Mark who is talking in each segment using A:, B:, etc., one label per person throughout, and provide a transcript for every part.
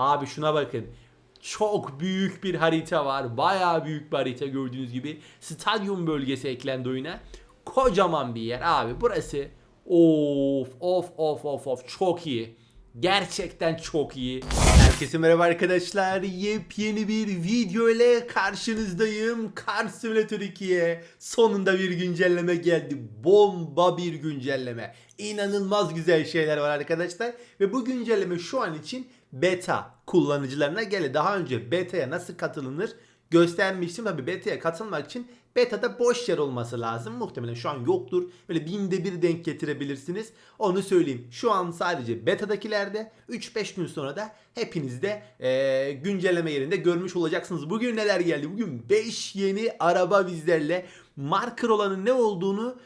A: Abi şuna bakın. Çok büyük bir harita var. Bayağı büyük bir harita gördüğünüz gibi. Stadyum bölgesi eklendi oyuna. Kocaman bir yer abi. Burası of of of of of çok iyi. Gerçekten çok iyi. Herkese merhaba arkadaşlar. Yepyeni bir video ile karşınızdayım. Car Simulator 2'ye sonunda bir güncelleme geldi. Bomba bir güncelleme. İnanılmaz güzel şeyler var arkadaşlar. Ve bu güncelleme şu an için beta kullanıcılarına geldi. Daha önce beta'ya nasıl katılınır göstermiştim. Tabi beta'ya katılmak için beta'da boş yer olması lazım. Muhtemelen şu an yoktur. Böyle binde bir denk getirebilirsiniz. Onu söyleyeyim. Şu an sadece beta'dakilerde 3-5 gün sonra da hepinizde eee güncelleme yerinde görmüş olacaksınız. Bugün neler geldi? Bugün 5 yeni araba bizlerle. Marker olanın ne olduğunu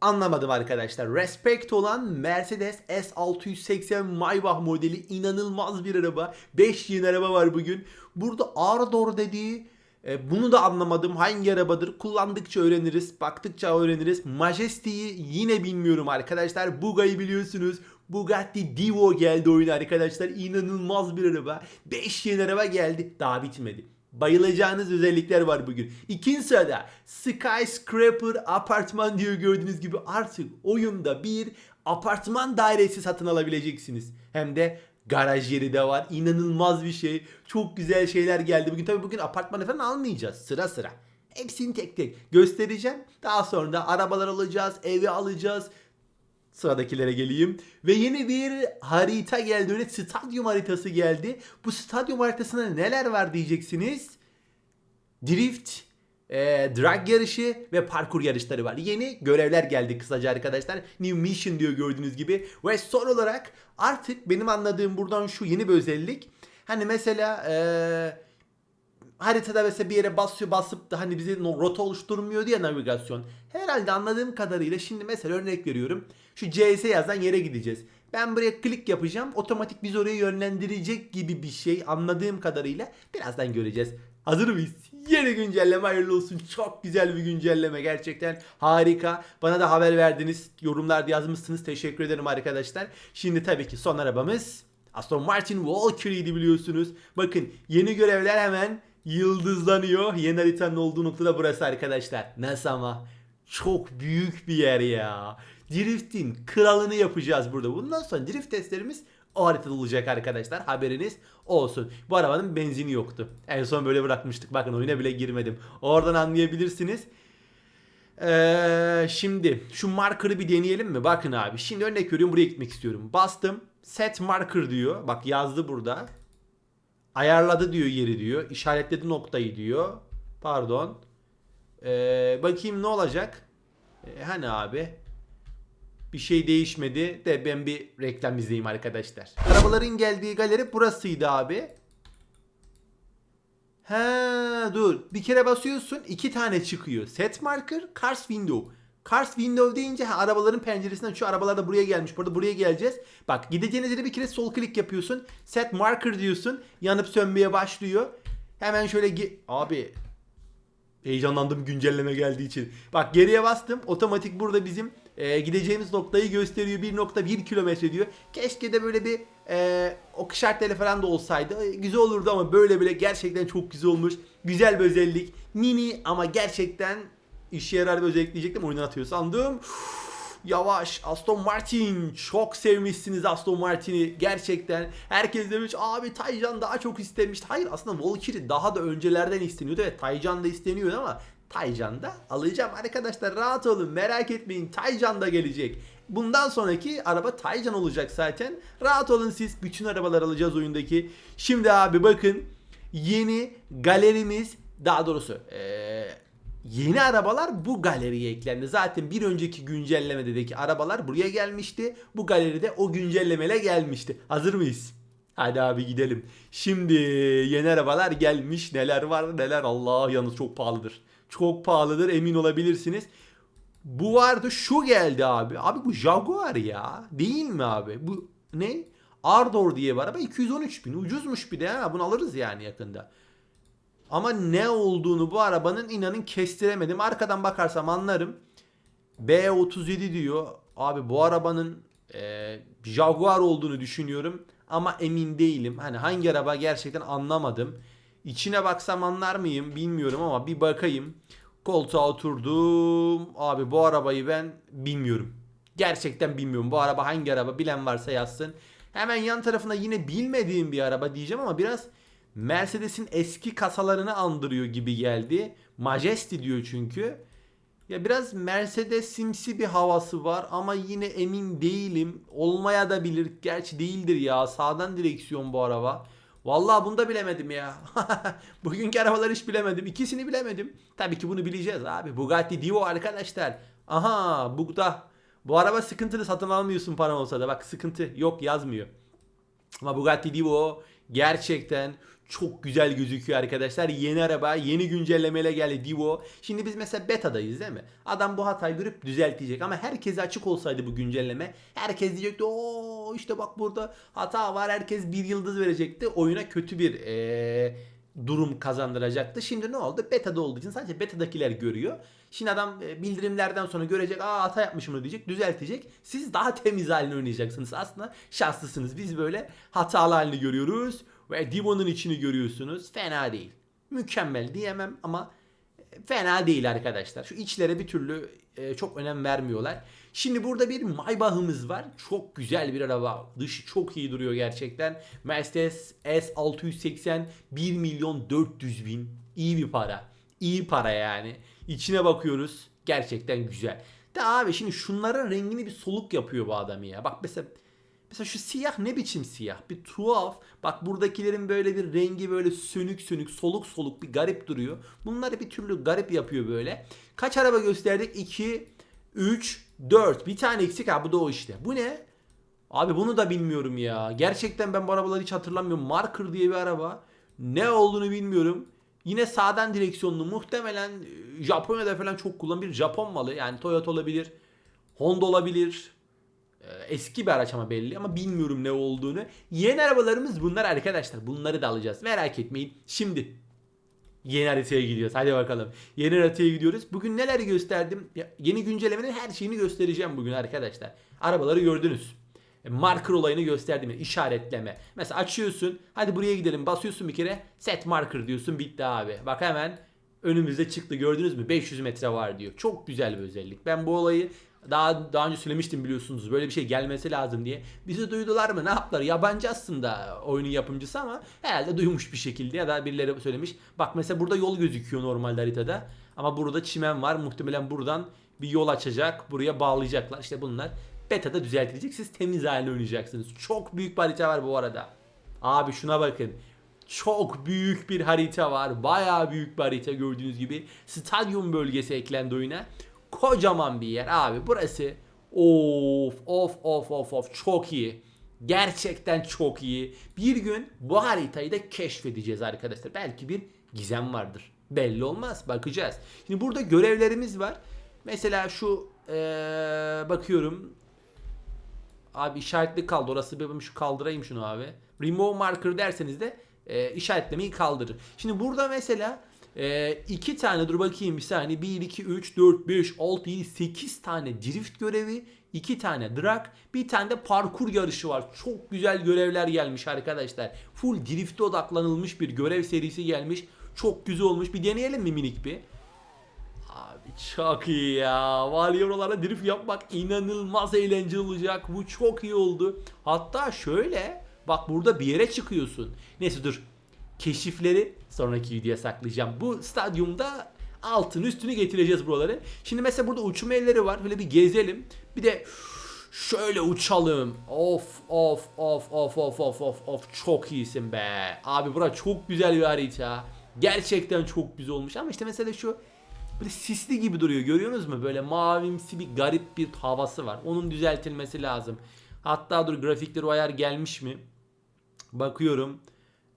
A: anlamadım arkadaşlar. Respect olan Mercedes S680 Maybach modeli inanılmaz bir araba. 5 yeni araba var bugün. Burada Ardor dediği e, bunu da anlamadım. Hangi arabadır? Kullandıkça öğreniriz. Baktıkça öğreniriz. Majesty'yi yine bilmiyorum arkadaşlar. Buga'yı biliyorsunuz. Bugatti Divo geldi oyuna arkadaşlar. İnanılmaz bir araba. 5 yeni araba geldi. Daha bitmedi. Bayılacağınız özellikler var bugün. İkinci sırada Skyscraper apartman diyor gördüğünüz gibi artık oyunda bir apartman dairesi satın alabileceksiniz. Hem de garaj yeri de var. İnanılmaz bir şey. Çok güzel şeyler geldi. Bugün tabii bugün apartmanı falan almayacağız sıra sıra. Hepsini tek tek göstereceğim. Daha sonra da arabalar alacağız, evi alacağız. Sıradakilere geleyim. Ve yeni bir harita geldi. Öyle stadyum haritası geldi. Bu stadyum haritasında neler var diyeceksiniz. Drift, e, drag yarışı ve parkur yarışları var. Yeni görevler geldi kısaca arkadaşlar. New Mission diyor gördüğünüz gibi. Ve son olarak artık benim anladığım buradan şu yeni bir özellik. Hani mesela e, haritada mesela bir yere basıyor basıp da hani bize no- rota oluşturmuyor diye navigasyon. Herhalde anladığım kadarıyla şimdi mesela örnek veriyorum. Şu CS yazan yere gideceğiz. Ben buraya klik yapacağım. Otomatik biz oraya yönlendirecek gibi bir şey anladığım kadarıyla birazdan göreceğiz. Hazır mıyız? Yeni güncelleme hayırlı olsun. Çok güzel bir güncelleme gerçekten harika. Bana da haber verdiniz. Yorumlarda yazmışsınız. Teşekkür ederim arkadaşlar. Şimdi tabii ki son arabamız Aston Martin Valkyrie'ydi biliyorsunuz. Bakın yeni görevler hemen yıldızlanıyor. Yeni haritanın olduğu noktada burası arkadaşlar. Nasıl ama? Çok büyük bir yer ya. Drift'in kralını yapacağız burada. Bundan sonra drift testlerimiz o haritada olacak arkadaşlar. Haberiniz olsun. Bu arabanın benzini yoktu. En son böyle bırakmıştık. Bakın oyuna bile girmedim. Oradan anlayabilirsiniz. Ee, şimdi şu marker'ı bir deneyelim mi? Bakın abi. Şimdi örnek veriyorum buraya gitmek istiyorum. Bastım. Set marker diyor. Bak yazdı burada. Ayarladı diyor yeri diyor. İşaretledi noktayı diyor. Pardon. Ee, bakayım ne olacak? Ee, hani abi? Bir şey değişmedi de ben bir reklam izleyeyim arkadaşlar. Arabaların geldiği galeri burasıydı abi. He dur. Bir kere basıyorsun iki tane çıkıyor. Set marker, cars window. Cars window deyince ha, arabaların penceresinden şu arabalar da buraya gelmiş. Burada buraya geleceğiz. Bak gideceğiniz yere bir kere sol klik yapıyorsun. Set marker diyorsun. Yanıp sönmeye başlıyor. Hemen şöyle ge- abi Heyecanlandım güncelleme geldiği için. Bak geriye bastım. Otomatik burada bizim e, gideceğimiz noktayı gösteriyor. 1.1 kilometre diyor. Keşke de böyle bir e, o işaretleri falan da olsaydı. E, güzel olurdu ama böyle bile gerçekten çok güzel olmuş. Güzel bir özellik. Mini ama gerçekten işe yarar bir özellik diyecektim. Oyundan atıyor sandım. Yavaş Aston Martin. Çok sevmişsiniz Aston Martin'i gerçekten. Herkes demiş abi Taycan daha çok istemişti hayır aslında Valkyrie daha da öncelerden isteniyordu. Evet Taycan da isteniyordu ama Taycan da alacağım. Arkadaşlar rahat olun merak etmeyin. Taycan da gelecek. Bundan sonraki araba Taycan olacak zaten. Rahat olun siz bütün arabalar alacağız oyundaki. Şimdi abi bakın yeni galerimiz daha doğrusu eee Yeni arabalar bu galeriye eklendi. Zaten bir önceki güncellemedeki arabalar buraya gelmişti. Bu galeride o güncellemeyle gelmişti. Hazır mıyız? Hadi abi gidelim. Şimdi yeni arabalar gelmiş. Neler var neler Allah yalnız çok pahalıdır. Çok pahalıdır emin olabilirsiniz. Bu vardı şu geldi abi. Abi bu Jaguar ya. Değil mi abi? Bu ne? Ardor diye bir araba 213 bin. Ucuzmuş bir de ha. Bunu alırız yani yakında. Ama ne olduğunu bu arabanın inanın kestiremedim. Arkadan bakarsam anlarım. B37 diyor. Abi bu arabanın e, Jaguar olduğunu düşünüyorum. ama emin değilim. Hani hangi araba gerçekten anlamadım. İçine baksam anlar mıyım bilmiyorum ama bir bakayım. Koltuğa oturdum. Abi bu arabayı ben bilmiyorum. Gerçekten bilmiyorum. Bu araba hangi araba bilen varsa yazsın. Hemen yan tarafında yine bilmediğim bir araba diyeceğim ama biraz Mercedes'in eski kasalarını andırıyor gibi geldi. Majesty diyor çünkü. Ya biraz Mercedes simsi bir havası var ama yine emin değilim. Olmaya da bilir. Gerçi değildir ya. Sağdan direksiyon bu araba. Vallahi bunu da bilemedim ya. Bugünkü arabaları hiç bilemedim. İkisini bilemedim. Tabii ki bunu bileceğiz abi. Bugatti Divo arkadaşlar. Aha bu da bu araba sıkıntılı satın almıyorsun paran olsa da. Bak sıkıntı yok yazmıyor. Ama Bugatti Divo gerçekten çok güzel gözüküyor arkadaşlar. Yeni araba, yeni güncellemeyle geldi Divo. Şimdi biz mesela beta'dayız değil mi? Adam bu hatayı görüp düzeltecek ama herkese açık olsaydı bu güncelleme herkes diyecekti o işte bak burada hata var herkes bir yıldız verecekti. Oyuna kötü bir eee, durum kazandıracaktı. Şimdi ne oldu? Beta'da olduğu için sadece beta'dakiler görüyor. Şimdi adam bildirimlerden sonra görecek aa hata yapmışım onu diyecek düzeltecek. Siz daha temiz halini oynayacaksınız. Aslında şanslısınız. Biz böyle hatalı halini görüyoruz. Ve Divo'nun içini görüyorsunuz. Fena değil. Mükemmel diyemem ama e, fena değil arkadaşlar. Şu içlere bir türlü e, çok önem vermiyorlar. Şimdi burada bir Maybach'ımız var. Çok güzel bir araba. Dışı çok iyi duruyor gerçekten. Mercedes S680 1 milyon 400 bin. İyi bir para. İyi para yani. İçine bakıyoruz. Gerçekten güzel. De abi şimdi şunların rengini bir soluk yapıyor bu adam ya. Bak mesela Mesela şu siyah ne biçim siyah? Bir tuhaf. Bak buradakilerin böyle bir rengi böyle sönük sönük, soluk soluk bir garip duruyor. Bunları bir türlü garip yapıyor böyle. Kaç araba gösterdik? 2, 3, 4. Bir tane eksik ha bu da o işte. Bu ne? Abi bunu da bilmiyorum ya. Gerçekten ben bu arabaları hiç hatırlamıyorum. Marker diye bir araba. Ne olduğunu bilmiyorum. Yine sağdan direksiyonlu muhtemelen e, Japonya'da falan çok kullanılan bir Japon malı. Yani Toyota olabilir. Honda olabilir. Ee, Eski bir araç ama belli ama bilmiyorum ne olduğunu. Yeni arabalarımız bunlar arkadaşlar. Bunları da alacağız. Merak etmeyin. Şimdi yeni haritaya gidiyoruz. Hadi bakalım. Yeni haritaya gidiyoruz. Bugün neler gösterdim? Ya, yeni güncellemenin her şeyini göstereceğim bugün arkadaşlar. Arabaları gördünüz. E, Marker olayını gösterdim. ya, işaretleme. Mesela açıyorsun. Hadi buraya gidelim. Basıyorsun bir kere. Set marker diyorsun. Bitti abi. Bak hemen önümüzde çıktı. Gördünüz mü? 500 metre var diyor. Çok güzel bir özellik. Ben bu olayı daha daha önce söylemiştim biliyorsunuz. Böyle bir şey gelmesi lazım diye. Bizi duydular mı? Ne yaptılar? Yabancı aslında oyunun yapımcısı ama herhalde duymuş bir şekilde ya da birileri söylemiş. Bak mesela burada yol gözüküyor normalde haritada. Ama burada çimen var. Muhtemelen buradan bir yol açacak. Buraya bağlayacaklar. İşte bunlar beta'da düzeltilecek. Siz temiz halini oynayacaksınız. Çok büyük bir harita var bu arada. Abi şuna bakın. Çok büyük bir harita var. Bayağı büyük bir harita gördüğünüz gibi. Stadyum bölgesi eklendi oyuna. Kocaman bir yer abi. Burası of of of of of çok iyi. Gerçekten çok iyi. Bir gün bu haritayı da keşfedeceğiz arkadaşlar. Belki bir gizem vardır. Belli olmaz. Bakacağız. Şimdi burada görevlerimiz var. Mesela şu eee, bakıyorum. Abi işaretli kaldı. Orası bir şu kaldırayım şunu abi. Remove marker derseniz de e, işaretlemeyi kaldırır. Şimdi burada mesela e, iki tane dur bakayım bir saniye. 1, 2, 3, 4, 5, 6, 7, 8 tane drift görevi. 2 tane drag. Bir tane de parkur yarışı var. Çok güzel görevler gelmiş arkadaşlar. Full drift'e odaklanılmış bir görev serisi gelmiş. Çok güzel olmuş. Bir deneyelim mi minik bir? Abi çok iyi ya. Vali oralara drift yapmak inanılmaz eğlenceli olacak. Bu çok iyi oldu. Hatta şöyle bak burada bir yere çıkıyorsun. Neyse dur. Keşifleri sonraki videoya saklayacağım. Bu stadyumda altını üstünü getireceğiz buraları. Şimdi mesela burada uçma elleri var. Böyle bir gezelim. Bir de şöyle uçalım. Of of of of of of of of çok iyisin be. Abi bura çok güzel bir harita. Gerçekten çok güzel olmuş ama işte mesela şu Böyle sisli gibi duruyor görüyorsunuz mu? Böyle mavimsi bir garip bir havası var. Onun düzeltilmesi lazım. Hatta dur grafikleri o ayar gelmiş mi? Bakıyorum.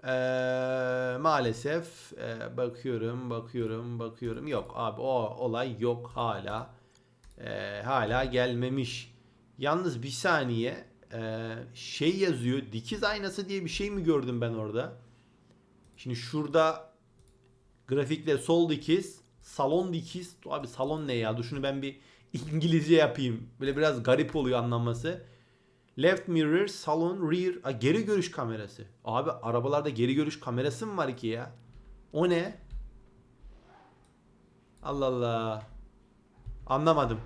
A: Ee, maalesef ee, bakıyorum, bakıyorum, bakıyorum. Yok abi o olay yok hala. Ee, hala gelmemiş. Yalnız bir saniye ee, şey yazıyor. Dikiz aynası diye bir şey mi gördüm ben orada? Şimdi şurada grafikle sol dikiz, salon dikiz. Abi salon ne ya? Dur şunu ben bir İngilizce yapayım. Böyle biraz garip oluyor anlaması. Left mirror, salon, rear. Aa, geri görüş kamerası. Abi arabalarda geri görüş kamerası mı var ki ya? O ne? Allah Allah. Anlamadım.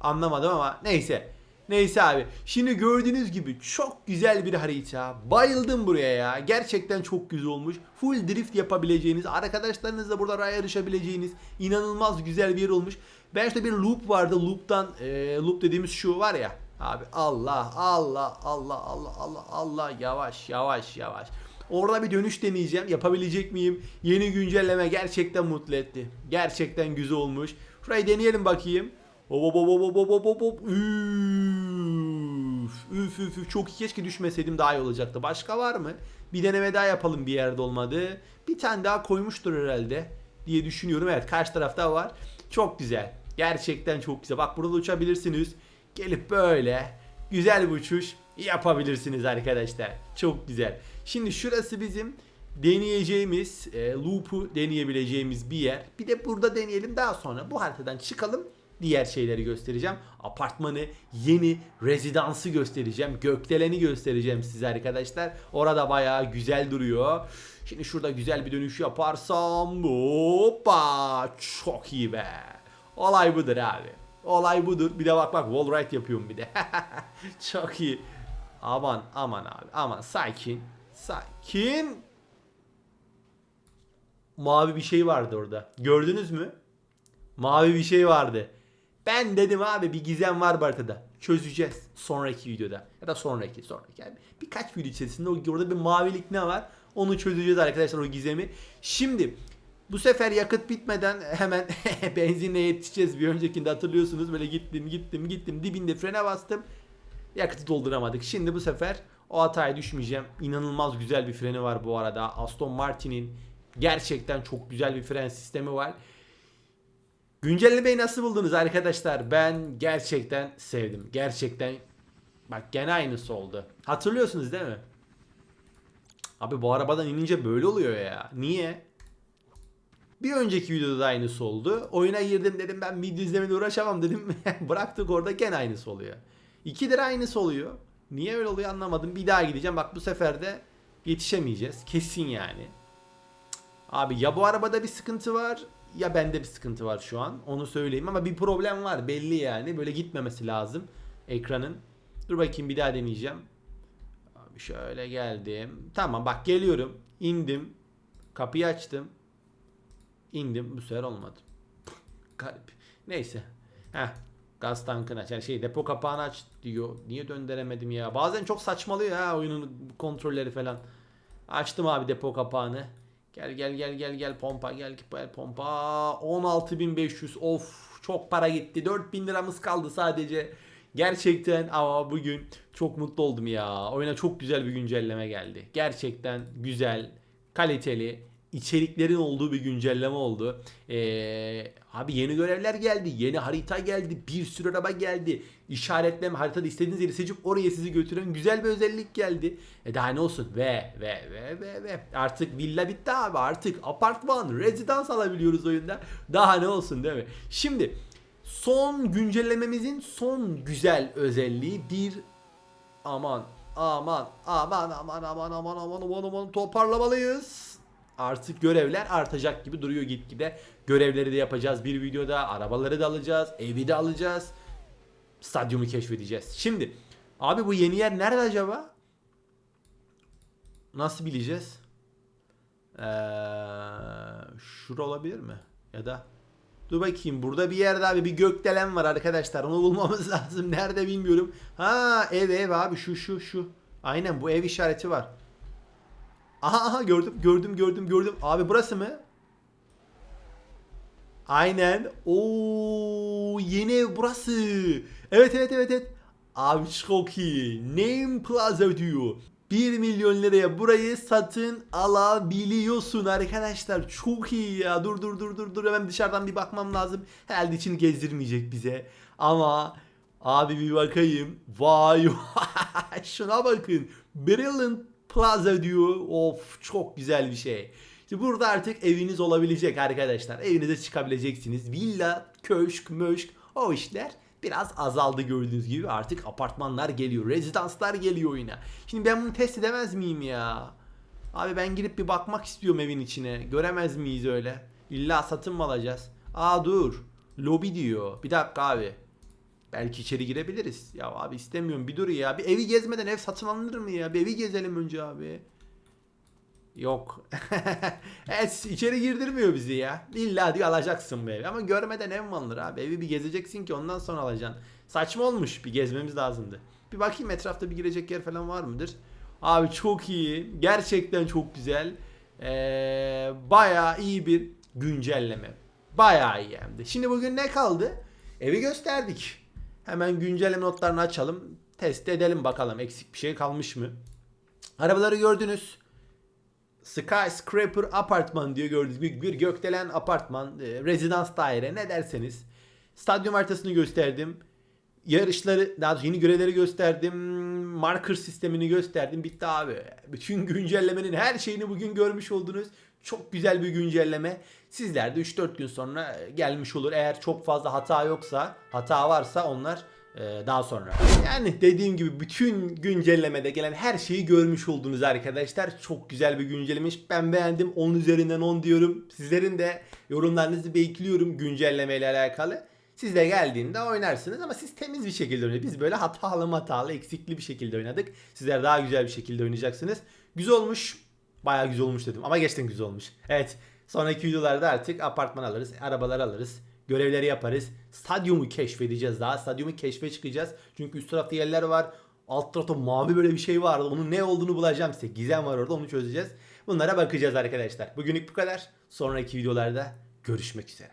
A: Anlamadım ama neyse. Neyse abi. Şimdi gördüğünüz gibi çok güzel bir harita. Bayıldım buraya ya. Gerçekten çok güzel olmuş. Full drift yapabileceğiniz, arkadaşlarınızla burada raya yarışabileceğiniz inanılmaz güzel bir yer olmuş. Ben işte bir loop vardı. Loop'tan e, loop dediğimiz şu var ya. Abi Allah Allah Allah Allah Allah Allah yavaş yavaş yavaş. Orada bir dönüş deneyeceğim. Yapabilecek miyim? Yeni güncelleme gerçekten mutlu etti. Gerçekten güzel olmuş. Şurayı deneyelim bakayım. Hop hop hop hop hop hop hop. Üf, üf üf üf. Çok iyi keşke düşmeseydim daha iyi olacaktı. Başka var mı? Bir deneme daha yapalım bir yerde olmadı. Bir tane daha koymuştur herhalde diye düşünüyorum. Evet karşı tarafta var. Çok güzel. Gerçekten çok güzel. Bak burada uçabilirsiniz. Gelip böyle güzel bir uçuş yapabilirsiniz arkadaşlar. Çok güzel. Şimdi şurası bizim deneyeceğimiz, e, loop'u deneyebileceğimiz bir yer. Bir de burada deneyelim daha sonra bu haritadan çıkalım. Diğer şeyleri göstereceğim. Apartmanı, yeni rezidansı göstereceğim. Gökdeleni göstereceğim size arkadaşlar. Orada bayağı güzel duruyor. Şimdi şurada güzel bir dönüş yaparsam hoppa çok iyi be. Olay budur abi. Olay budur. Bir de bak bak wall ride yapıyorum bir de. çok iyi. Aman aman abi aman sakin. Sakin. Mavi bir şey vardı orada. Gördünüz mü? Mavi bir şey vardı. Ben dedim abi bir gizem var bu. Çözeceğiz sonraki videoda. Ya da sonraki sonraki. Yani birkaç video içerisinde orada bir mavilik ne var? Onu çözeceğiz arkadaşlar o gizemi. Şimdi bu sefer yakıt bitmeden hemen benzinle yetişeceğiz. Bir öncekinde hatırlıyorsunuz böyle gittim gittim gittim dibinde frene bastım. Yakıtı dolduramadık. Şimdi bu sefer o hataya düşmeyeceğim. İnanılmaz güzel bir freni var bu arada. Aston Martin'in gerçekten çok güzel bir fren sistemi var. Güncellemeyi nasıl buldunuz arkadaşlar? Ben gerçekten sevdim. Gerçekten bak gene aynısı oldu. Hatırlıyorsunuz değil mi? Abi bu arabadan inince böyle oluyor ya. Niye? Bir önceki videoda da aynısı oldu. Oyuna girdim dedim ben video izlemede uğraşamam dedim. Bıraktık orada gene aynısı oluyor. İki lira aynısı oluyor. Niye öyle oluyor anlamadım. Bir daha gideceğim. Bak bu sefer de yetişemeyeceğiz. Kesin yani. Abi ya bu arabada bir sıkıntı var ya bende bir sıkıntı var şu an. Onu söyleyeyim ama bir problem var belli yani. Böyle gitmemesi lazım ekranın. Dur bakayım bir daha deneyeceğim. Abi şöyle geldim. Tamam bak geliyorum. İndim. Kapıyı açtım. İndim. Bu sefer olmadı. Garip. Neyse. Heh. Gaz tankını aç. Yani şey depo kapağını aç diyor. Niye döndüremedim ya? Bazen çok saçmalıyor ha oyunun kontrolleri falan. Açtım abi depo kapağını. Gel gel gel gel gel pompa gel gel pompa 16500 of çok para gitti 4000 liramız kaldı sadece gerçekten ama bugün çok mutlu oldum ya oyuna çok güzel bir güncelleme geldi gerçekten güzel kaliteli içeriklerin olduğu bir güncelleme oldu. Ee, abi yeni görevler geldi, yeni harita geldi, bir sürü araba geldi. İşaretleme haritada istediğiniz yeri seçip oraya sizi götüren güzel bir özellik geldi. E daha ne olsun? Ve ve ve ve ve artık villa bitti abi. Artık apartman, rezidans alabiliyoruz oyunda. Daha ne olsun değil mi? Şimdi son güncellememizin son güzel özelliği bir aman aman aman aman aman aman aman aman aman toparlamalıyız artık görevler artacak gibi duruyor gitgide. Görevleri de yapacağız bir videoda. Arabaları da alacağız. Evi de alacağız. Stadyumu keşfedeceğiz. Şimdi abi bu yeni yer nerede acaba? Nasıl bileceğiz? Ee, şura olabilir mi? Ya da Dur bakayım burada bir yerde abi bir gökdelen var arkadaşlar. Onu bulmamız lazım. Nerede bilmiyorum. Ha ev ev abi şu şu şu. Aynen bu ev işareti var. Aha aha gördüm gördüm gördüm gördüm. Abi burası mı? Aynen. Oo yeni ev burası. Evet evet evet evet. Abi çok iyi. Name Plaza diyor. 1 milyon liraya burayı satın alabiliyorsun arkadaşlar. Çok iyi ya. Dur dur dur dur dur. Hemen dışarıdan bir bakmam lazım. Herhalde için gezdirmeyecek bize. Ama abi bir bakayım. Vay. Şuna bakın. Brilliant Plaza diyor. Of çok güzel bir şey. İşte burada artık eviniz olabilecek arkadaşlar. Evinize çıkabileceksiniz. Villa, köşk, möşk o işler biraz azaldı gördüğünüz gibi. Artık apartmanlar geliyor. Rezidanslar geliyor oyuna. Şimdi ben bunu test edemez miyim ya? Abi ben girip bir bakmak istiyorum evin içine. Göremez miyiz öyle? İlla satın mı alacağız? Aa dur. Lobi diyor. Bir dakika abi. Belki içeri girebiliriz. Ya abi istemiyorum bir dur ya. Bir evi gezmeden ev satın alınır mı ya? Bir evi gezelim önce abi. Yok. evet içeri girdirmiyor bizi ya. İlla diyor alacaksın bu evi. Ama görmeden ev mi alınır abi? Evi bir gezeceksin ki ondan sonra alacaksın. Saçma olmuş. Bir gezmemiz lazımdı. Bir bakayım etrafta bir girecek yer falan var mıdır? Abi çok iyi. Gerçekten çok güzel. Ee, bayağı iyi bir güncelleme. Bayağı iyi hem de. Şimdi bugün ne kaldı? Evi gösterdik. Hemen güncelleme notlarını açalım. Test edelim bakalım eksik bir şey kalmış mı? Arabaları gördünüz. Skyscraper apartman diyor gördüğünüz gibi bir gökdelen apartman, e, rezidans daire ne derseniz. Stadyum haritasını gösterdim. Yarışları, daha yeni görevleri gösterdim. Marker sistemini gösterdim. Bitti abi. Bütün güncellemenin her şeyini bugün görmüş oldunuz. Çok güzel bir güncelleme. Sizler de 3-4 gün sonra gelmiş olur. Eğer çok fazla hata yoksa, hata varsa onlar ee, daha sonra. Yani dediğim gibi bütün güncellemede gelen her şeyi görmüş oldunuz arkadaşlar. Çok güzel bir güncellemiş. Ben beğendim. 10 üzerinden 10 diyorum. Sizlerin de yorumlarınızı bekliyorum güncelleme ile alakalı. Siz de geldiğinde oynarsınız ama siz temiz bir şekilde oynadınız. Biz böyle hatalı hatalı eksikli bir şekilde oynadık. Sizler daha güzel bir şekilde oynayacaksınız. Güzel olmuş. Bayağı güzel olmuş dedim ama gerçekten güzel olmuş. Evet sonraki videolarda artık apartman alırız, arabalar alırız görevleri yaparız. Stadyumu keşfedeceğiz daha. Stadyumu keşfe çıkacağız. Çünkü üst tarafta yerler var. Alt tarafta mavi böyle bir şey vardı. Onun ne olduğunu bulacağım size. Gizem var orada onu çözeceğiz. Bunlara bakacağız arkadaşlar. Bugünlük bu kadar. Sonraki videolarda görüşmek üzere.